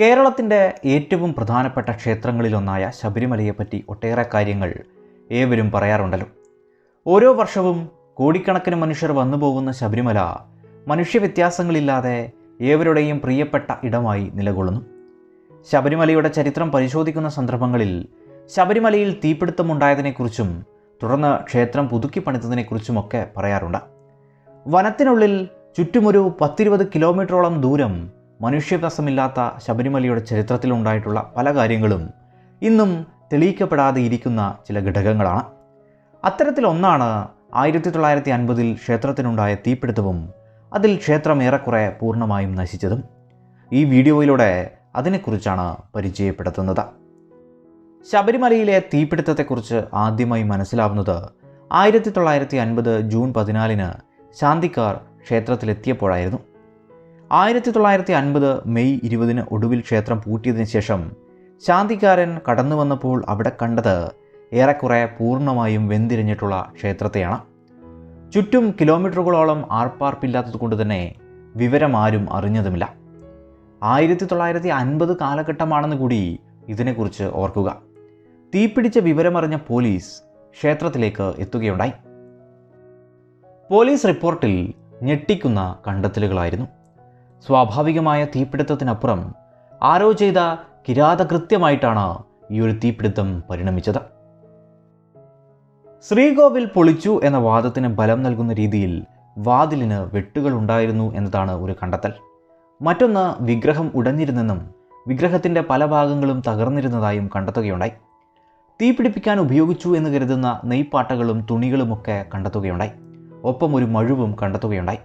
കേരളത്തിന്റെ ഏറ്റവും പ്രധാനപ്പെട്ട ക്ഷേത്രങ്ങളിലൊന്നായ ശബരിമലയെപ്പറ്റി ഒട്ടേറെ കാര്യങ്ങൾ ഏവരും പറയാറുണ്ടല്ലോ. ഓരോ വർഷവും കോടിക്കണക്കിന് മനുഷ്യർ വന്നു പോകുന്ന ശബരിമല മനുഷ്യവ്യത്യാസങ്ങളില്ലാതെ ഏവരുടെയും പ്രിയപ്പെട്ട ഇടമായി നിലകൊള്ളുന്നു. ശബരിമലയുടെ ചരിത്രം പരിശോധിക്കുന്ന സന്ദർഭങ്ങളിൽ ശബരിമലയിൽ തീപിടുത്തമുണ്ടായതിനെക്കുറിച്ചും തുടർന്ന് ക്ഷേത്രം പുതുക്കി പണിതതിനെക്കുറിച്ചുമൊക്കെ പറയാറുണ്ട്. വനത്തിനുള്ളിൽ ചുറ്റുമൊരു പത്തിരുപത് കിലോമീറ്ററോളം ദൂരം മനുഷ്യവാസമില്ലാത്ത ശബരിമലയുടെ ചരിത്രത്തിലുണ്ടായിട്ടുള്ള പല കാര്യങ്ങളും ഇന്നും തെളിയിക്കപ്പെടാതെ ഇരിക്കുന്ന ചില ഘടകങ്ങളാണ്. അത്തരത്തിലൊന്നാണ് ആയിരത്തി തൊള്ളായിരത്തി അൻപതിൽ ക്ഷേത്രത്തിനുണ്ടായ തീപിടുത്തവും അതിൽ ക്ഷേത്രം ഏറെക്കുറെ പൂർണമായും നശിച്ചതും ഈ വീഡിയോയിലൂടെ അതിനെക്കുറിച്ചാണ് പരിചയപ്പെടുത്തുന്നത്. ശബരിമലയിലെ തീപിടുത്തത്തെക്കുറിച്ച് ആദ്യമായി മനസ്സിലാവുന്നത് ആയിരത്തി തൊള്ളായിരത്തി അൻപത് ജൂൺ പതിനാലിന് ശാന്തിക്കാർ ക്ഷേത്രത്തിലെത്തിയപ്പോഴായിരുന്നു. ആയിരത്തി തൊള്ളായിരത്തി അൻപത് മെയ് ഇരുപതിന് ഒടുവിൽ ക്ഷേത്രം പൂട്ടിയതിനു ശേഷം ശാന്തിക്കാരൻ കടന്നു വന്നപ്പോൾ അവിടെ കണ്ടത് ഏറെക്കുറെ പൂർണമായും വെന്തിരിഞ്ഞിട്ടുള്ള ക്ഷേത്രത്തെയാണ്. ചുറ്റും കിലോമീറ്ററുകളോളം ആർപ്പാർപ്പില്ലാത്തത് കൊണ്ട് തന്നെ വിവരം ആരും അറിഞ്ഞതുമില്ല. ആയിരത്തി തൊള്ളായിരത്തി അൻപത് കാലഘട്ടമാണെന്ന് കൂടി ഇതിനെക്കുറിച്ച് ഓർക്കുക. തീപിടിച്ച വിവരമറിഞ്ഞ പോലീസ് ക്ഷേത്രത്തിലേക്ക് എത്തുകയുണ്ടായി. പോലീസ് റിപ്പോർട്ടിൽ ഞെട്ടിക്കുന്ന കണ്ടെത്തലുകളായിരുന്നു. സ്വാഭാവികമായ തീപിടുത്തത്തിനപ്പുറം ആരോ ചെയ്ത കിരാതകൃത്യമായിട്ടാണ് ഈ ഒരു തീപിടുത്തം പരിണമിച്ചത്. ശ്രീകോവിൽ പൊളിച്ചു എന്ന വാദത്തിന് ബലം നൽകുന്ന രീതിയിൽ വാതിലിന് വെട്ടുകൾ ഉണ്ടായിരുന്നു എന്നതാണ് ഒരു കണ്ടെത്തൽ. മറ്റൊന്ന് വിഗ്രഹം ഉടഞ്ഞിരുന്നെന്നും വിഗ്രഹത്തിന്റെ പല ഭാഗങ്ങളും തകർന്നിരുന്നതായും കണ്ടെത്തുകയുണ്ടായി. തീപിടിപ്പിക്കാൻ ഉപയോഗിച്ചു എന്ന് കരുതുന്ന നെയ്പ്പാട്ടകളും തുണികളുമൊക്കെ കണ്ടെത്തുകയുണ്ടായി. ഒപ്പം ഒരു മഴുവും കണ്ടെത്തുകയുണ്ടായി.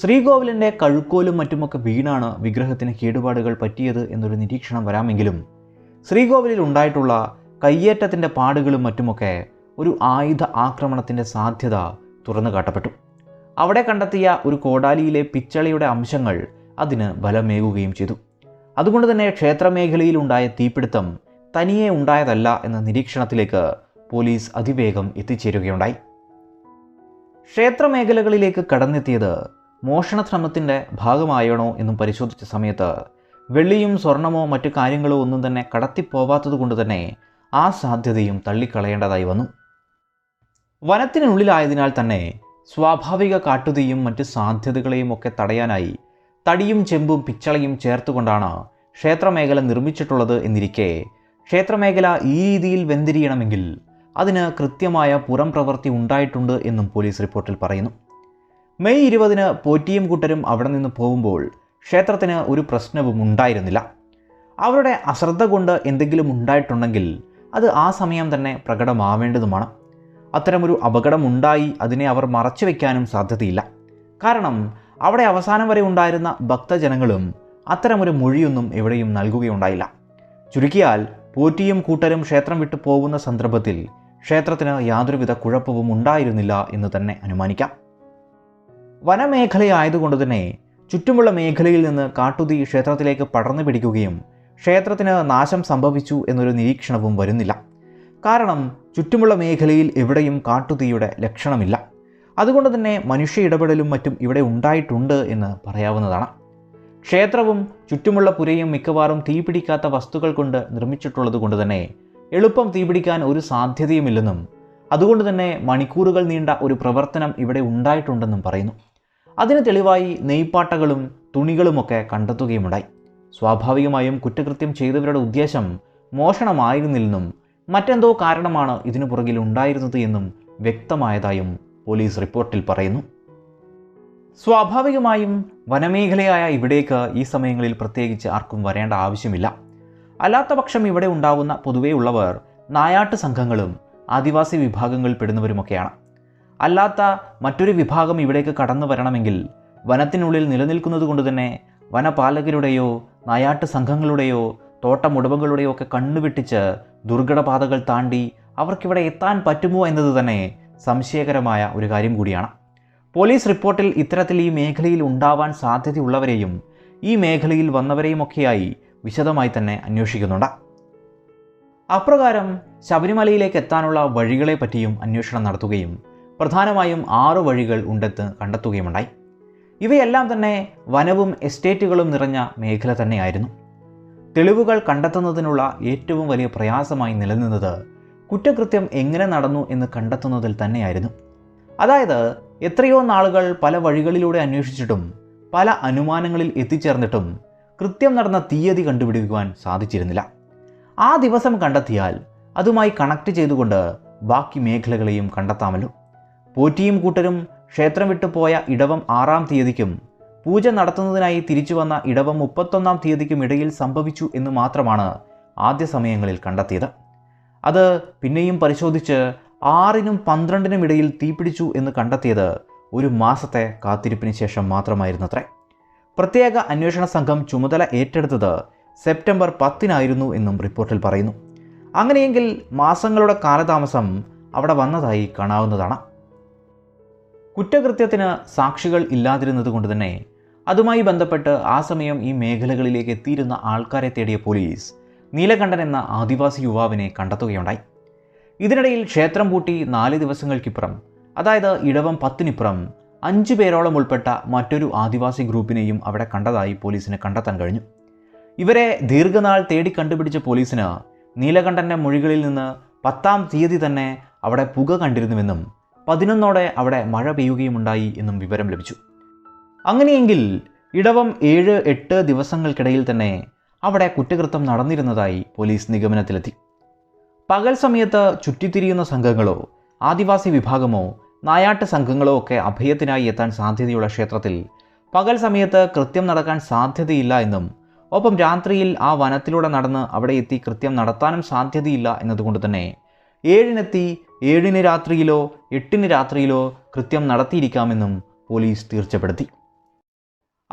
ശ്രീകോവിലിന്റെ കഴുക്കോലും മറ്റുമൊക്കെ വീണാണ് വിഗ്രഹത്തിന് കേടുപാടുകൾ പറ്റിയത് എന്നൊരു നിരീക്ഷണം വരാമെങ്കിലും ശ്രീകോവിലിൽ ഉണ്ടായിട്ടുള്ള കയ്യേറ്റത്തിന്റെ പാടുകളും മറ്റുമൊക്കെ ഒരു ആയുധ ആക്രമണത്തിന്റെ സാധ്യത തുറന്നു കാട്ടപ്പെട്ടു. അവിടെ കണ്ടെത്തിയ ഒരു കോടാലിയിലെ പിച്ചളയുടെ അംശങ്ങൾ അതിന് ബലമേകുകയും ചെയ്തു. അതുകൊണ്ട് തന്നെ ക്ഷേത്രമേഖലയിൽ ഉണ്ടായ തീപിടുത്തം തനിയെ ഉണ്ടായതല്ല എന്ന നിരീക്ഷണത്തിലേക്ക് പോലീസ് അതിവേഗം എത്തിച്ചേരുകയുണ്ടായി. ക്ഷേത്രമേഖലകളിലേക്ക് കടന്നെത്തിയത് മോഷണശ്രമത്തിന്റെ ഭാഗമായണോ എന്നും പരിശോധിച്ച സമയത്ത് വെള്ളിയും സ്വർണമോ മറ്റു കാര്യങ്ങളോ ഒന്നും തന്നെ കടത്തിപ്പോവാത്തത് കൊണ്ട് തന്നെ ആ സാധ്യതയും തള്ളിക്കളയേണ്ടതായി വന്നു. വനത്തിനുള്ളിലായതിനാൽ തന്നെ സ്വാഭാവിക കാട്ടുതീയും മറ്റ് സാധ്യതകളെയും ഒക്കെ തടയാനായി തടിയും ചെമ്പും പിച്ചളയും ചേർത്തുകൊണ്ടാണ് ക്ഷേത്രമേഖല നിർമ്മിച്ചിട്ടുള്ളത് എന്നിരിക്കെ ക്ഷേത്രമേഖല ഈ രീതിയിൽ വെന്തിരിയണമെങ്കിൽ അതിന് കൃത്യമായ പുറം പ്രവൃത്തി ഉണ്ടായിട്ടുണ്ട് എന്നും പോലീസ് റിപ്പോർട്ടിൽ പറയുന്നു. മെയ് ഇരുപതിന് പോറ്റിയും കൂട്ടരും അവിടെ നിന്ന് പോകുമ്പോൾ ക്ഷേത്രത്തിന് ഒരു പ്രശ്നവും ഉണ്ടായിരുന്നില്ല. അവരുടെ അശ്രദ്ധ കൊണ്ട് എന്തെങ്കിലും ഉണ്ടായിട്ടുണ്ടെങ്കിൽ അത് ആ സമയം തന്നെ പ്രകടമാവേണ്ടതുമാണ്. അത്തരമൊരു അപകടമുണ്ടായി അതിനെ അവർ മറച്ചു വയ്ക്കാനും സാധ്യതയില്ല. കാരണം അവിടെ അവസാനം വരെ ഉണ്ടായിരുന്ന ഭക്തജനങ്ങളും അത്തരമൊരു മൊഴിയൊന്നും എവിടെയും നൽകുകയുണ്ടായില്ല. ചുരുക്കിയാൽ പോറ്റിയും കൂട്ടരും ക്ഷേത്രം വിട്ടു പോകുന്ന സന്ദർഭത്തിൽ ക്ഷേത്രത്തിന് യാതൊരുവിധ കുഴപ്പവും ഉണ്ടായിരുന്നില്ല എന്ന് തന്നെ അനുമാനിക്കാം. വനമേഖലയായതുകൊണ്ട് തന്നെ ചുറ്റുമുള്ള മേഖലയിൽ നിന്ന് കാട്ടുതീ ക്ഷേത്രത്തിലേക്ക് പടർന്നു പിടിക്കുകയും ക്ഷേത്രത്തിന് നാശം സംഭവിച്ചു എന്നൊരു നിരീക്ഷണവും വരുന്നില്ല. കാരണം ചുറ്റുമുള്ള മേഖലയിൽ എവിടെയും കാട്ടുതീയുടെ ലക്ഷണമില്ല. അതുകൊണ്ട് തന്നെ മനുഷ്യ ഇടപെടലും മറ്റും ഇവിടെ ഉണ്ടായിട്ടുണ്ട് എന്ന് പറയാവുന്നതാണ്. ക്ഷേത്രവും ചുറ്റുമുള്ള പുരയും മിക്കവാറും തീപിടിക്കാത്ത വസ്തുക്കൾ കൊണ്ട് നിർമ്മിച്ചിട്ടുള്ളത് കൊണ്ട് തന്നെ എളുപ്പം തീപിടിക്കാൻ ഒരു സാധ്യതയുമില്ലെന്നും അതുകൊണ്ട് തന്നെ മണിക്കൂറുകൾ നീണ്ട ഒരു പ്രവർത്തനം ഇവിടെ ഉണ്ടായിട്ടുണ്ടെന്നും പറയുന്നു. അതിന് തെളിവായി നെയ്പ്പാട്ടകളും തുണികളുമൊക്കെ കണ്ടെത്തുകയുമുണ്ടായി. സ്വാഭാവികമായും കുറ്റകൃത്യം ചെയ്തവരുടെ ഉദ്ദേശം മോഷണമായിരുന്നില്ലെന്നും മറ്റെന്തോ കാരണമാണ് ഇതിനു പുറകിൽ ഉണ്ടായിരുന്നത് എന്നും വ്യക്തമായതായും പോലീസ് റിപ്പോർട്ടിൽ പറയുന്നു. സ്വാഭാവികമായും വനമേഖലയായ ഇവിടേക്ക് ഈ സമയങ്ങളിൽ പ്രത്യേകിച്ച് ആർക്കും വരേണ്ട ആവശ്യമില്ല. അല്ലാത്ത പക്ഷം ഇവിടെ ഉണ്ടാവുന്ന പൊതുവേ ഉള്ളവർ നായാട്ട് സംഘങ്ങളും ആദിവാസി വിഭാഗങ്ങളിൽ പെടുന്നവരുമൊക്കെയാണ്. അല്ലാത്ത മറ്റൊരു വിഭാഗം ഇവിടേക്ക് കടന്നു വരണമെങ്കിൽ വനത്തിനുള്ളിൽ നിലനിൽക്കുന്നത് കൊണ്ട് തന്നെ വനപാലകരുടെയോ നായാട്ട് സംഘങ്ങളുടെയോ തോട്ടമുടമകളുടെയോ ഒക്കെ കണ്ണുവെട്ടിച്ച് ദുർഘടപാതകൾ താണ്ടി അവർക്കിവിടെ എത്താൻ പറ്റുമോ എന്നത് തന്നെ സംശയകരമായ ഒരു കാര്യം കൂടിയാണ്. പോലീസ് റിപ്പോർട്ടിൽ ഇത്തരത്തിൽ ഈ മേഖലയിൽ ഉണ്ടാവാൻ സാധ്യതയുള്ളവരെയും ഈ മേഖലയിൽ വന്നവരെയുമൊക്കെയായി വിശദമായി തന്നെ അന്വേഷിക്കുന്നുണ്ട്. അപ്രകാരം ശബരിമലയിലേക്ക് എത്താനുള്ള വഴികളെ പറ്റിയും അന്വേഷണം നടത്തുകയും പ്രധാനമായും ആറ് വഴികൾ ഉണ്ടെന്ന് കണ്ടെത്തുകയുമുണ്ടായി. ഇവയെല്ലാം തന്നെ വനവും എസ്റ്റേറ്റുകളും നിറഞ്ഞ മേഖല തന്നെയായിരുന്നു. തെളിവുകൾ കണ്ടെത്തുന്നതിനുള്ള ഏറ്റവും വലിയ പ്രയാസമായി നിലനിന്നത് കുറ്റകൃത്യം എങ്ങനെ നടന്നു എന്ന് കണ്ടെത്തുന്നതിൽ തന്നെയായിരുന്നു. അതായത് എത്രയോ നാളുകൾ പല വഴികളിലൂടെ അന്വേഷിച്ചിട്ടും പല അനുമാനങ്ങളിൽ എത്തിച്ചേർന്നിട്ടും കൃത്യം നടന്ന തീയതി കണ്ടുപിടിക്കുവാൻ സാധിച്ചിരുന്നില്ല. ആ ദിവസം കണ്ടെത്തിയാൽ അതുമായി കണക്ട് ചെയ്തുകൊണ്ട് ബാക്കി മേഖലകളെയും കണ്ടെത്താമല്ലോ. പോറ്റിയും കൂട്ടരും ക്ഷേത്രം വിട്ടുപോയ ഇടവം ആറാം തീയതിക്കും പൂജ നടത്തുന്നതിനായി തിരിച്ചു വന്ന ഇടവം മുപ്പത്തൊന്നാം തീയതിക്കും ഇടയിൽ സംഭവിച്ചു എന്ന് മാത്രമാണ് ആദ്യ സമയങ്ങളിൽ കണ്ടെത്തിയത്. അത് പിന്നെയും പരിശോധിച്ച് ആറിനും പന്ത്രണ്ടിനും ഇടയിൽ തീപിടിച്ചു എന്ന് കണ്ടെത്തിയത് ഒരു മാസത്തെ കാത്തിരിപ്പിന് ശേഷം മാത്രമായിരുന്നത്രേ. പ്രത്യേക അന്വേഷണ സംഘം ചുമതല ഏറ്റെടുത്തത് സെപ്റ്റംബർ പത്തിനായിരുന്നു എന്നും റിപ്പോർട്ടിൽ പറയുന്നു. അങ്ങനെയെങ്കിൽ മാസങ്ങളുടെ കാലതാമസം അവിടെ വന്നതായി കാണാവുന്നതാണ്. കുറ്റകൃത്യത്തിന് സാക്ഷികൾ ഇല്ലാതിരുന്നത് കൊണ്ട് തന്നെ അതുമായി ബന്ധപ്പെട്ട് ആ സമയം ഈ മേഖലകളിലേക്ക് എത്തിയിരുന്ന ആൾക്കാരെ തേടിയ പോലീസ് നീലകണ്ഠൻ എന്ന ആദിവാസി യുവാവിനെ കണ്ടെത്തുകയുണ്ടായി. ഇതിനിടയിൽ ക്ഷേത്രം പൂട്ടി നാല് ദിവസങ്ങൾക്കിപ്പുറം അതായത് ഇടവം പത്തിനിപ്പുറം അഞ്ച് പേരോളം ഉൾപ്പെട്ട മറ്റൊരു ആദിവാസി ഗ്രൂപ്പിനെയും അവിടെ കണ്ടതായി പോലീസിന് കണ്ടെത്താൻ കഴിഞ്ഞു. ഇവരെ ദീർഘനാൾ തേടി കണ്ടുപിടിച്ച പോലീസിന് നീലകണ്ഠന്റെ മൊഴികളിൽ നിന്ന് പത്താം തീയതി തന്നെ അവിടെ പുക കണ്ടിരുന്നുവെന്നും പതിനൊന്നോടെ അവിടെ മഴ പെയ്യുകയുമുണ്ടായി എന്നും വിവരം ലഭിച്ചു. അങ്ങനെയെങ്കിൽ ഇടവം ഏഴ് എട്ട് ദിവസങ്ങൾക്കിടയിൽ തന്നെ അവിടെ കുറ്റകൃത്യം നടന്നിരുന്നതായി പോലീസ് നിഗമനത്തിലെത്തി. പകൽ സമയത്ത് ചുറ്റിത്തിരിയുന്ന സംഘങ്ങളോ ആദിവാസി വിഭാഗമോ നായാട്ട് സംഘങ്ങളോ ഒക്കെ അഭയത്തിനായി എത്താൻ സാധ്യതയുള്ള ക്ഷേത്രത്തിൽ പകൽ സമയത്ത് കൃത്യം നടക്കാൻ സാധ്യതയില്ല എന്നും ഒപ്പം രാത്രിയിൽ ആ വനത്തിലൂടെ നടന്ന് അവിടെ എത്തി കൃത്യം നടത്താനും സാധ്യതയില്ല എന്നതുകൊണ്ട് തന്നെ ഏഴിനെത്തി ഏഴിന് രാത്രിയിലോ എട്ടിന് രാത്രിയിലോ കൃത്യം നടത്തിയിരിക്കാമെന്നും പോലീസ് തീർച്ചപ്പെടുത്തി.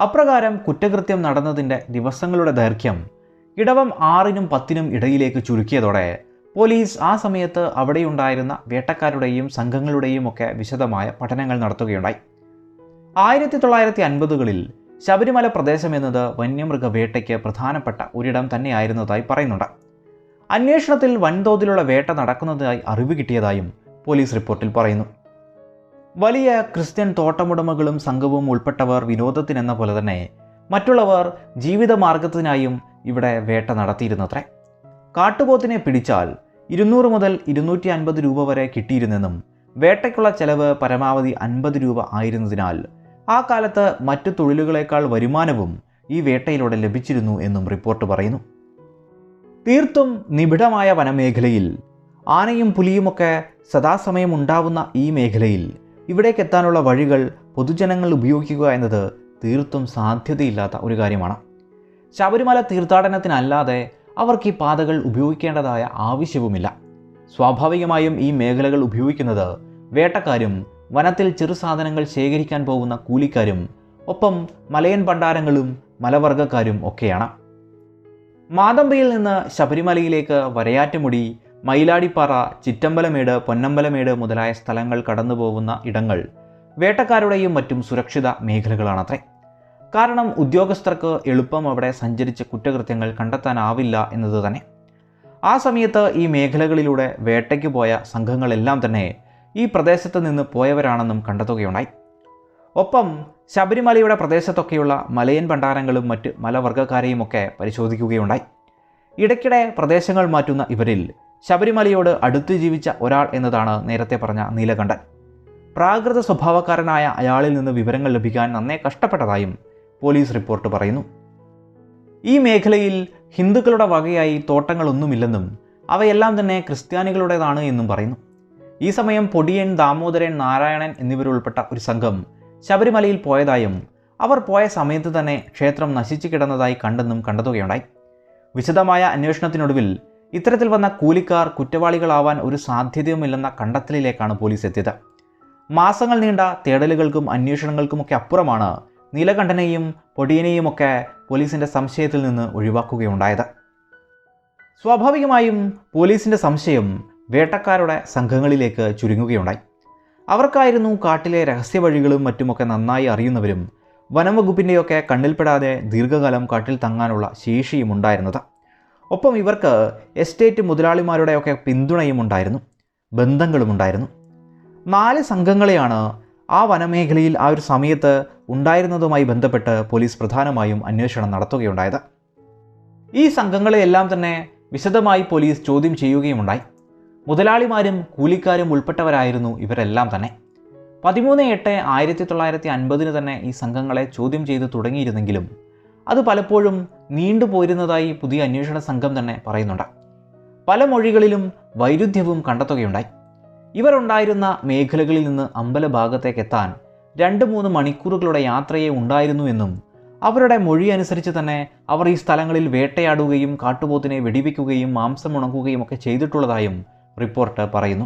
അപ്രകാരം കുറ്റകൃത്യം നടന്നതിന്റെ ദിവസങ്ങളുടെ ദൈർഘ്യം ഇടവം ആറിനും പത്തിനും ഇടയിലേക്ക് ചുരുക്കിയതോടെ പോലീസ് ആ സമയത്ത് അവിടെയുണ്ടായിരുന്ന വേട്ടക്കാരുടെയും സംഘങ്ങളുടെയും ഒക്കെ വിശദമായ പഠനങ്ങൾ നടത്തുകയുണ്ടായി. ആയിരത്തി തൊള്ളായിരത്തി അൻപതുകളിൽ ശബരിമല പ്രദേശം എന്നത് വന്യമൃഗ വേട്ടയ്ക്ക് പ്രധാനപ്പെട്ട ഒരിടം തന്നെയായിരുന്നതായി പറയുന്നുണ്ട്. അന്വേഷണത്തിൽ വൻതോതിലുള്ള വേട്ട നടക്കുന്നതായി അറിവ് കിട്ടിയതായും പോലീസ് റിപ്പോർട്ടിൽ പറയുന്നു. വലിയ ക്രിസ്ത്യൻ തോട്ടമുടമകളും സംഘവും ഉൾപ്പെട്ടവർ വിനോദത്തിനെന്ന പോലെ തന്നെ മറ്റുള്ളവർ ജീവിതമാർഗത്തിനായും ഇവിടെ വേട്ട നടത്തിയിരുന്നത്രേ. കാട്ടുപോത്തിനെ പിടിച്ചാൽ ഇരുന്നൂറ് മുതൽ ഇരുന്നൂറ്റി അൻപത് രൂപ വരെ കിട്ടിയിരുന്നെന്നും വേട്ടയ്ക്കുള്ള ചെലവ് പരമാവധി അൻപത് രൂപ ആയിരുന്നതിനാൽ ആ കാലത്ത് മറ്റു തൊഴിലുകളേക്കാൾ വരുമാനവും ഈ വേട്ടയിലൂടെ ലഭിച്ചിരുന്നു എന്നും റിപ്പോർട്ട് പറയുന്നു. തീർത്തും നിബിഡമായ വനമേഖലയിൽ ആനയും പുലിയുമൊക്കെ സദാസമയം ഉണ്ടാവുന്ന ഈ മേഖലയിൽ ഇവിടേക്ക് എത്താനുള്ള വഴികൾ പൊതുജനങ്ങൾ ഉപയോഗിക്കുക എന്നത് തീർത്തും സാധ്യതയില്ലാത്ത ഒരു കാര്യമാണ്. ശബരിമല തീർത്ഥാടനത്തിനല്ലാതെ അവർക്ക് ഈ പാതകൾ ഉപയോഗിക്കേണ്ടതായ ആവശ്യവുമില്ല. സ്വാഭാവികമായും ഈ മേഖലകൾ ഉപയോഗിക്കുന്നത് വേട്ടക്കാരും വനത്തിൽ ചെറു സാധനങ്ങൾ ശേഖരിക്കാൻ പോകുന്ന കൂലിക്കാരും ഒപ്പം മലയൻ ഭണ്ഡാരങ്ങളും മലവർഗക്കാരും ഒക്കെയാണ്. മാതമ്പയിൽ നിന്ന് ശബരിമലയിലേക്ക് വരയാറ്റുമുടി മയിലാടിപ്പാറ ചിറ്റമ്പലമേട് പൊന്നമ്പലമേട് മുതലായ സ്ഥലങ്ങൾ കടന്നു പോകുന്ന ഇടങ്ങൾ വേട്ടക്കാരുടെയും മറ്റും സുരക്ഷിത മേഖലകളാണത്രേ. കാരണം ഉദ്യോഗസ്ഥർക്ക് എളുപ്പം അവിടെ സഞ്ചരിച്ച കുറ്റകൃത്യങ്ങൾ കണ്ടെത്താനാവില്ല എന്നത് തന്നെ. ആ സമയത്ത് ഈ മേഖലകളിലൂടെ വേട്ടയ്ക്ക് പോയ സംഘങ്ങളെല്ലാം തന്നെ ഈ പ്രദേശത്ത് നിന്ന് പോയവരാണെന്നും കണ്ടെത്തുകയുണ്ടായി. ഒപ്പം ശബരിമലയുടെ പ്രദേശത്തൊക്കെയുള്ള മലയൻ ഭണ്ഡാരങ്ങളും മറ്റ് മലവർഗക്കാരെയുമൊക്കെ പരിശോധിക്കുകയുണ്ടായി. ഇടയ്ക്കിടെ പ്രദേശങ്ങൾ മാറ്റുന്ന ഇവരിൽ ശബരിമലയോട് അടുത്ത് ജീവിച്ച ഒരാൾ എന്നതാണ് നേരത്തെ പറഞ്ഞ നീലകണ്ഠൻ. പ്രാകൃത സ്വഭാവക്കാരനായ അയാളിൽ നിന്ന് വിവരങ്ങൾ ലഭിക്കാൻ നന്നേ കഷ്ടപ്പെട്ടതായും പോലീസ് റിപ്പോർട്ട് പറയുന്നു. ഈ മേഖലയിൽ ഹിന്ദുക്കളുടെ വകയായി തോട്ടങ്ങളൊന്നുമില്ലെന്നും അവയെല്ലാം തന്നെ ക്രിസ്ത്യാനികളുടേതാണ് എന്നും പറയുന്നു. ഈ സമയം പൊടിയൻ ദാമോദരൻ നാരായണൻ എന്നിവരുൾപ്പെട്ട ഒരു സംഘം ശബരിമലയിൽ പോയതായും അവർ പോയ സമയത്ത് തന്നെ ക്ഷേത്രം നശിച്ചു കിടന്നതായി കണ്ടെന്നും കണ്ടെത്തുകയുണ്ടായി. വിശദമായ അന്വേഷണത്തിനൊടുവിൽ ഇത്തരത്തിൽ വന്ന കൂലിക്കാർ കുറ്റവാളികളാവാൻ ഒരു സാധ്യതയുമില്ലെന്ന കണ്ടെത്തലിലേക്കാണ് പോലീസ് എത്തിയത്. മാസങ്ങൾ നീണ്ട തേടലുകൾക്കും അന്വേഷണങ്ങൾക്കുമൊക്കെ അപ്പുറമാണ് നീലകണ്ഠനെയും പൊടിയനെയുമൊക്കെ പോലീസിന്റെ സംശയത്തിൽ നിന്ന് ഒഴിവാക്കുകയുണ്ടായത്. സ്വാഭാവികമായും പോലീസിന്റെ സംശയം വേട്ടക്കാരുടെ സംഘങ്ങളിലേക്ക് ചുരുങ്ങുകയുണ്ടായി. അവർക്കായിരുന്നു കാട്ടിലെ രഹസ്യവഴികളും മറ്റുമൊക്കെ നന്നായി അറിയുന്നവരും. വനംവകുപ്പിന്റെയൊക്കെ കണ്ണിൽപ്പെടാതെ ദീർഘകാലം കാട്ടിൽ തങ്ങാനുള്ള ശേഷിയും ഉണ്ടായിരുന്നത്. ഒപ്പം ഇവർക്ക് എസ്റ്റേറ്റ് മുതലാളിമാരുടെയൊക്കെ പിന്തുണയും ഉണ്ടായിരുന്നു. ബന്ധങ്ങളും ഉണ്ടായിരുന്നു. നാല് സംഘങ്ങളെയാണ് ആ വനമേഖലയിൽ ആ ഒരു സമയത്ത് ഉണ്ടായിരുന്നതുമായി ബന്ധപ്പെട്ട് പോലീസ് പ്രധാനമായും അന്വേഷണം നടത്തുകയുണ്ടായത്. ഈ സംഘങ്ങളെയെല്ലാം തന്നെ വിശദമായി പോലീസ് ചോദ്യം ചെയ്യുകയുമുണ്ടായി. മുതലാളിമാരും കൂലിക്കാരും ഉൾപ്പെട്ടവരായിരുന്നു ഇവരെല്ലാം തന്നെ. പതിമൂന്ന് എട്ട് ആയിരത്തി തൊള്ളായിരത്തി അൻപതിന് തന്നെ ഈ സംഘങ്ങളെ ചോദ്യം ചെയ്ത് തുടങ്ങിയിരുന്നെങ്കിലും അത് പലപ്പോഴും നീണ്ടുപോയിരുന്നതായി പുതിയ അന്വേഷണ സംഘം തന്നെ പറയുന്നുണ്ട്. പല മൊഴികളിലും വൈരുദ്ധ്യവും കണ്ടെത്തുകയുണ്ടായി. ഇവർ ഉണ്ടായിരുന്ന മേഖലകളിൽ നിന്ന് അമ്പല ഭാഗത്തേക്ക് എത്താൻ രണ്ട് മൂന്ന് മണിക്കൂറുകളുടെ യാത്രയെ ഉണ്ടായിരുന്നു എന്നും അവരുടെ മൊഴി അനുസരിച്ച് തന്നെ അവർ ഈ സ്ഥലങ്ങളിൽ വേട്ടയാടുകയും കാട്ടുപോത്തിനെ വെടിവെക്കുകയും മാംസം ഉണക്കുകയും ഒക്കെ ചെയ്തിട്ടുള്ളതായും റിപ്പോർട്ട് പറയുന്നു.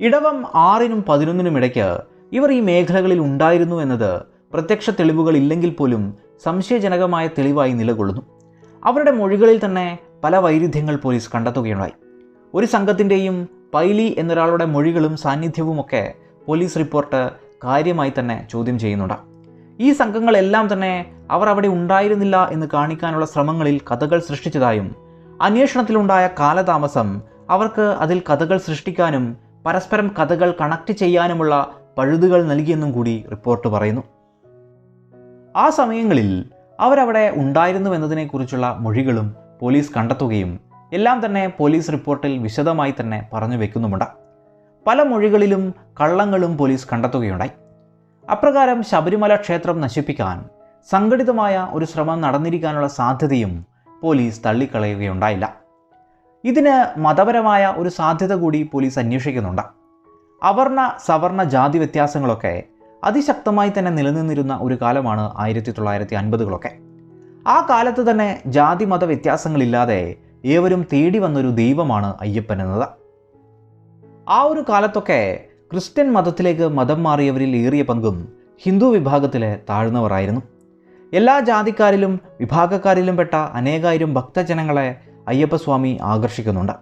ഇടവം ആറിനും പതിനൊന്നിനും ഇടയ്ക്ക് ഇവർ ഈ മേഖലകളിൽ ഉണ്ടായിരുന്നു എന്നത് പ്രത്യക്ഷ തെളിവുകൾ ഇല്ലെങ്കിൽ പോലും സംശയജനകമായ തെളിവായി നിലകൊള്ളുന്നു. അവരുടെ മൊഴികളിൽ തന്നെ പല വൈരുദ്ധ്യങ്ങൾ പോലീസ് കണ്ടെത്തുകയുണ്ടായി. ഒരു സംഘത്തിന്റെയും പൈലി എന്നൊരാളുടെ മൊഴികളും സാന്നിധ്യവുമൊക്കെ പോലീസ് റിപ്പോർട്ട് കാര്യമായി തന്നെ ചോദ്യം ചെയ്യുന്നുണ്ട്. ഈ സംഘങ്ങളെല്ലാം തന്നെ അവർ അവിടെ ഉണ്ടായിരുന്നില്ല എന്ന് കാണിക്കാനുള്ള ശ്രമങ്ങളിൽ കഥകൾ സൃഷ്ടിച്ചതായും അന്വേഷണത്തിലുണ്ടായ കാലതാമസം അവർക്ക് അതിൽ കഥകൾ സൃഷ്ടിക്കാനും പരസ്പരം കഥകൾ കണക്ട് ചെയ്യാനുമുള്ള പഴുതുകൾ നൽകിയെന്നും കൂടി റിപ്പോർട്ട് പറയുന്നു. ആ സമയങ്ങളിൽ അവരവിടെ ഉണ്ടായിരുന്നുവെന്നതിനെക്കുറിച്ചുള്ള മൊഴികളും പോലീസ് കണ്ടെത്തുകയും എല്ലാം തന്നെ പോലീസ് റിപ്പോർട്ടിൽ വിശദമായി തന്നെ പറഞ്ഞു വെക്കുന്നുമുണ്ട്. പല മൊഴികളിലും കള്ളങ്ങളും പോലീസ് കണ്ടെത്തുകയുണ്ടായി. അപ്രകാരം ശബരിമല ക്ഷേത്രം നശിപ്പിക്കാൻ സംഘടിതമായ ഒരു ശ്രമം നടന്നിരിക്കാനുള്ള സാധ്യതയും പോലീസ് തള്ളിക്കളയുകയുണ്ടായില്ല. ഇതിന് മതപരമായ ഒരു സാധ്യത കൂടി പോലീസ് അന്വേഷിക്കുന്നുണ്ട്. അവർണ സവർണ ജാതി വ്യത്യാസങ്ങളൊക്കെ അതിശക്തമായി തന്നെ നിലനിന്നിരുന്ന ഒരു കാലമാണ് ആയിരത്തി തൊള്ളായിരത്തി അൻപതുകളൊക്കെ ആ കാലത്ത് തന്നെ ജാതി മത വ്യത്യാസങ്ങളില്ലാതെ ഏവരും തേടി വന്നൊരു ദൈവമാണ് അയ്യപ്പൻ എന്നത്. ആ ഒരു കാലത്തൊക്കെ ക്രിസ്ത്യൻ മതത്തിലേക്ക് മതം മാറിയവരിൽ ഏറിയ പങ്കും ഹിന്ദു വിഭാഗത്തിലെ താഴ്ന്നവരായിരുന്നു. എല്ലാ ജാതിക്കാരിലും വിഭാഗക്കാരിലും പെട്ട അനേകായിരം ഭക്തജനങ്ങളെ അയ്യപ്പസ്വാമി ആകർഷിക്കുന്നുണ്ട്.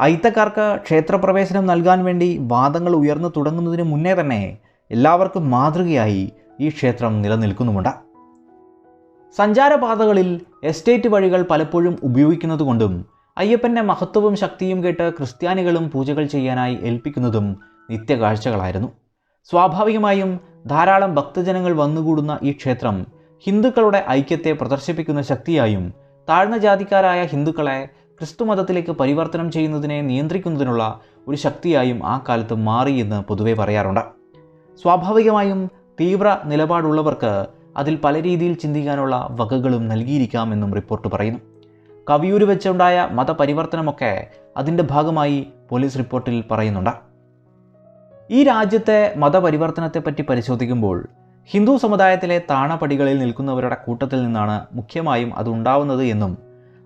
അയിത്തക്കാർക്ക് ക്ഷേത്രപ്രവേശനം നൽകാൻ വേണ്ടി വാദങ്ങൾ ഉയർന്നു തുടങ്ങുന്നതിന് മുന്നേ തന്നെ എല്ലാവർക്കും മാതൃകയായി ഈ ക്ഷേത്രം നിലനിൽക്കുന്നുമുണ്ട്. സഞ്ചാരപാതകളിൽ എസ്റ്റേറ്റ് വഴികൾ പലപ്പോഴും ഉപയോഗിക്കുന്നതുകൊണ്ടും അയ്യപ്പന്റെ മഹത്വവും ശക്തിയും കേട്ട് ക്രിസ്ത്യാനികളും പൂജകൾ ചെയ്യാനായി ഏൽപ്പിക്കുന്നതും നിത്യകാഴ്ചകളായിരുന്നു. സ്വാഭാവികമായും ധാരാളം ഭക്തജനങ്ങൾ വന്നുകൂടുന്ന ഈ ക്ഷേത്രം ഹിന്ദുക്കളുടെ ഐക്യത്തെ പ്രദർശിപ്പിക്കുന്ന ശക്തിയായും താഴ്ന്ന ജാതിക്കാരായ ഹിന്ദുക്കളെ ക്രിസ്തുമതത്തിലേക്ക് പരിവർത്തനം ചെയ്യുന്നതിനെ നിയന്ത്രിക്കുന്നതിനുള്ള ഒരു ശക്തിയായും ആ കാലത്ത് മാറി എന്ന് പൊതുവെ പറയാറുണ്ട്. സ്വാഭാവികമായും തീവ്ര നിലപാടുള്ളവർക്ക് അതിൽ പല രീതിയിൽ ചിന്തിക്കാനുള്ള വകകളും നൽകിയിരിക്കാമെന്നും റിപ്പോർട്ട് പറയുന്നു. കവിയൂര് വെച്ചുണ്ടായ മതപരിവർത്തനമൊക്കെ അതിന്റെ ഭാഗമായി പോലീസ് റിപ്പോർട്ടിൽ പറയുന്നുണ്ട്. ഈ രാജ്യത്തെ മതപരിവർത്തനത്തെപ്പറ്റി പരിശോധിക്കുമ്പോൾ ഹിന്ദു സമുദായത്തിലെ താണപടികളിൽ നിൽക്കുന്നവരുടെ കൂട്ടത്തിൽ നിന്നാണ് മുഖ്യമായും അതുണ്ടാവുന്നത് എന്നും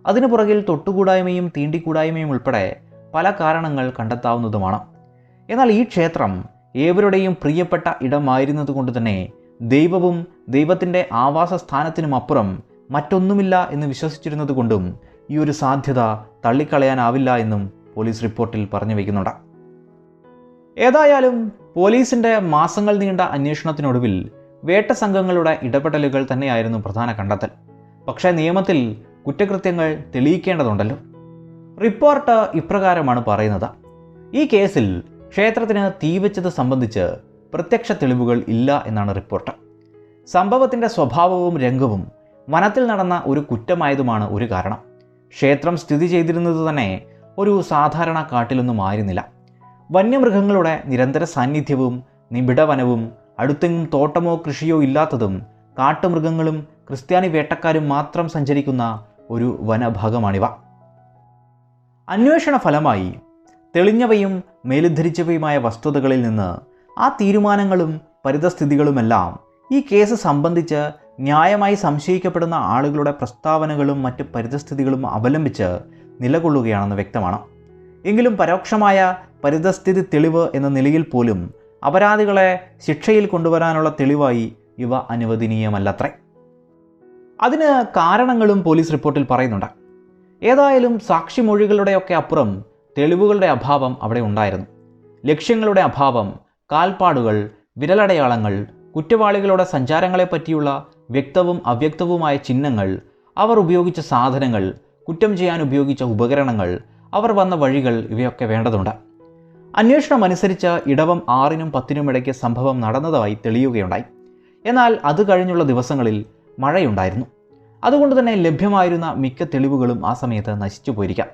അതിനു പുറകിൽ തൊട്ടുകൂടായ്മയും തീണ്ടിക്കൂടായ്മയും ഉൾപ്പെടെ പല കാരണങ്ങൾ കണ്ടെത്താവുന്നതുമാണ്. എന്നാൽ ഈ ക്ഷേത്രം ഏവരുടെയും പ്രിയപ്പെട്ട ഇടമായിരുന്നതുകൊണ്ട് തന്നെ ദൈവവും ദൈവത്തിന്റെ ആവാസ സ്ഥാനത്തിനുമപ്പുറം മറ്റൊന്നുമില്ല എന്ന് വിശ്വസിച്ചിരുന്നതുകൊണ്ടും ഈ ഒരു സാധ്യത തള്ളിക്കളയാനാവില്ല എന്നും പോലീസ് റിപ്പോർട്ടിൽ പറഞ്ഞു വയ്ക്കുന്നുണ്ട്. ഏതായാലും പോലീസിന്റെ മാസങ്ങൾ നീണ്ട അന്വേഷണത്തിനൊടുവിൽ വേട്ട സംഘങ്ങളുടെ ഇടപെടലുകൾ തന്നെയായിരുന്നു പ്രധാന കണ്ടെത്തൽ. പക്ഷേ നിയമത്തിൽ കുറ്റകൃത്യങ്ങൾ തെളിയിക്കേണ്ടതുണ്ടല്ലോ. റിപ്പോർട്ട് ഇപ്രകാരമാണ് പറയുന്നത്. ഈ കേസിൽ ക്ഷേത്രത്തിന് തീവച്ചത് സംബന്ധിച്ച് പ്രത്യക്ഷ തെളിവുകൾ ഇല്ല എന്നാണ് റിപ്പോർട്ട്. സംഭവത്തിന്റെ സ്വഭാവവും രംഗവും വനത്തിൽ നടന്ന ഒരു കുറ്റമായതുമാണ് ഒരു കാരണം. ക്ഷേത്രം സ്ഥിതി ചെയ്തിരുന്നത് തന്നെ ഒരു സാധാരണ കാട്ടിലൊന്നും ആയിരുന്നില്ല. വന്യമൃഗങ്ങളുടെ നിരന്തര സാന്നിധ്യവും നിബിഡവനവും അടുത്തെങ്ങും തോട്ടമോ കൃഷിയോ ഇല്ലാത്തതും കാട്ടുമൃഗങ്ങളും ക്രിസ്ത്യാനി വേട്ടക്കാരും മാത്രം സഞ്ചരിക്കുന്ന ഒരു വനഭാഗമാണിവ. അന്വേഷണ ഫലമായി തെളിഞ്ഞവയും മേലുദ്ധരിച്ചവയുമായ വസ്തുതകളിൽ നിന്ന് ആ തീരുമാനങ്ങളും പരിതസ്ഥിതികളുമെല്ലാം ഈ കേസ് സംബന്ധിച്ച് ന്യായമായി സംശയിക്കപ്പെടുന്ന ആളുകളുടെ പ്രസ്താവനകളും മറ്റ് പരിതസ്ഥിതികളും അവലംബിച്ച് നിലകൊള്ളുകയാണെന്ന് വ്യക്തമാണ്. എങ്കിലും പരോക്ഷമായ പരിതസ്ഥിതി തെളിവ് എന്ന നിലയിൽ പോലും അപരാധികളെ ശിക്ഷയിൽ കൊണ്ടുവരാനുള്ള തെളിവായി ഇവ അനുവദനീയമല്ലത്രേ. അതിന് കാരണങ്ങളും പോലീസ് റിപ്പോർട്ടിൽ പറയുന്നുണ്ട്. ഏതായാലും സാക്ഷിമൊഴികളുടെയൊക്കെ അപ്പുറം തെളിവുകളുടെ അഭാവം അവിടെ ഉണ്ടായിരുന്നു. ലക്ഷ്യങ്ങളുടെ അഭാവം കാൽപ്പാടുകൾ വിരലടയാളങ്ങൾ കുറ്റവാളികളുടെ സഞ്ചാരങ്ങളെ പറ്റിയുള്ള വ്യക്തവും അവ്യക്തവുമായ ചിഹ്നങ്ങൾ അവർ ഉപയോഗിച്ച സാധനങ്ങൾ കുറ്റം ചെയ്യാൻ ഉപയോഗിച്ച ഉപകരണങ്ങൾ അവർ വന്ന വഴികൾ ഇവയൊക്കെ വേണ്ടതുണ്ട്. അന്വേഷണം അനുസരിച്ച് ഇടവം ആറിനും പത്തിനും ഇടയ്ക്ക് സംഭവം നടന്നതായി തെളിയുകയുണ്ടായി. എന്നാൽ അത് കഴിഞ്ഞുള്ള ദിവസങ്ങളിൽ മഴയുണ്ടായിരുന്നു. അതുകൊണ്ട് തന്നെ ലഭ്യമായിരുന്ന മിക്ക തെളിവുകളും ആ സമയത്ത് നശിച്ചു പോയിരിക്കാം.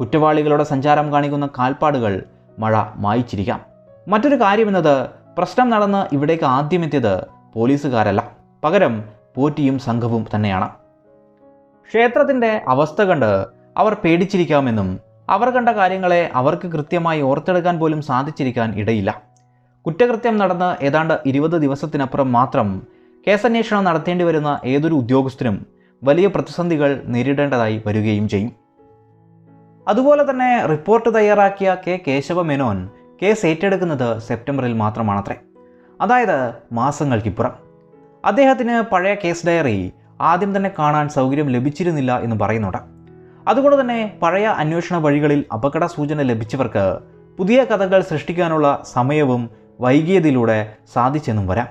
കുറ്റവാളികളുടെ സഞ്ചാരം കാണിക്കുന്ന കാൽപ്പാടുകൾ മഴ മായിച്ചിരിക്കാം. മറ്റൊരു കാര്യമെന്നത് പ്രശ്നം നടന്ന് ഇവിടേക്ക് ആദ്യമെത്തിയത് പോലീസുകാരല്ല. പകരം പോറ്റിയും സംഘവും തന്നെയാണ്. ക്ഷേത്രത്തിന്റെ അവസ്ഥ കണ്ട് അവർ പേടിച്ചിരിക്കാമെന്നും അവർ കണ്ട കാര്യങ്ങളെ അവർക്ക് കൃത്യമായി ഓർത്തെടുക്കാൻ പോലും സാധിച്ചിരിക്കാൻ ഇടയില്ല. കുറ്റകൃത്യം നടന്ന് ഏതാണ്ട് ഇരുപത് ദിവസത്തിനപ്പുറം മാത്രം കേസന്വേഷണം നടത്തേണ്ടി വരുന്ന ഏതൊരു ഉദ്യോഗസ്ഥനും വലിയ പ്രതിസന്ധികൾ നേരിടേണ്ടതായി വരികയും ചെയ്യും. അതുപോലെ തന്നെ റിപ്പോർട്ട് തയ്യാറാക്കിയ കെ കേശവ മേനോൻ കേസ് ഏറ്റെടുക്കുന്നത് സെപ്റ്റംബറിൽ മാത്രമാണത്രേ. അതായത് മാസങ്ങൾക്കിപ്പുറം. അദ്ദേഹത്തിന് പഴയ കേസ് ഡയറി ആദ്യം തന്നെ കാണാൻ സൗകര്യം ലഭിച്ചിരുന്നില്ല എന്ന് പറയുന്നുണ്ട്. അതുകൊണ്ട് തന്നെ പഴയ അന്വേഷണ വഴികളിൽ അപകട സൂചന ലഭിച്ചവർക്ക് പുതിയ കഥകൾ സൃഷ്ടിക്കാനുള്ള സമയവും വൈകിയതിലൂടെ സാധിച്ചെന്നും വരാം.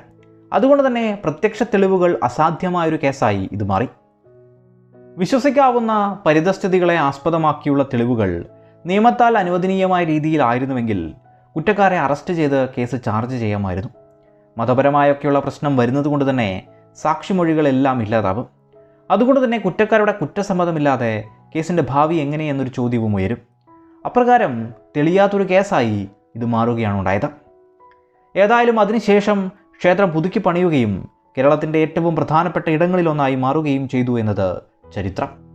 അതുകൊണ്ട് തന്നെ പ്രത്യക്ഷ തെളിവുകൾ അസാധ്യമായൊരു കേസായി ഇത് മാറി. വിശ്വസിക്കാവുന്ന പരിതസ്ഥിതികളെ ആസ്പദമാക്കിയുള്ള തെളിവുകൾ നിയമത്താൽ അനുവദനീയമായ രീതിയിലായിരുന്നുവെങ്കിൽ കുറ്റക്കാരെ അറസ്റ്റ് ചെയ്ത് കേസ് ചാർജ് ചെയ്യാമായിരുന്നു. മതപരമായൊക്കെയുള്ള പ്രശ്നം വരുന്നതുകൊണ്ട് തന്നെ സാക്ഷിമൊഴികളെല്ലാം ഇല്ലാതാവും. അതുകൊണ്ട് തന്നെ കുറ്റക്കാരുടെ കുറ്റസമ്മതമില്ലാതെ കേസിന്റെ ഭാവി എങ്ങനെയെന്നൊരു ചോദ്യവും ഉയരും. അപ്രകാരം തെളിയാത്തൊരു കേസായി ഇത് മാറുകയാണ് ഉണ്ടായത് ഏതായാലും അതിനുശേഷം ക്ഷേത്രം പുതുക്കി പണിയുകയും കേരളത്തിന്റെ ഏറ്റവും പ്രധാനപ്പെട്ട ഇടങ്ങളിലൊന്നായി മാറുകയും ചെയ്തു എന്നത് ചരിത്രം.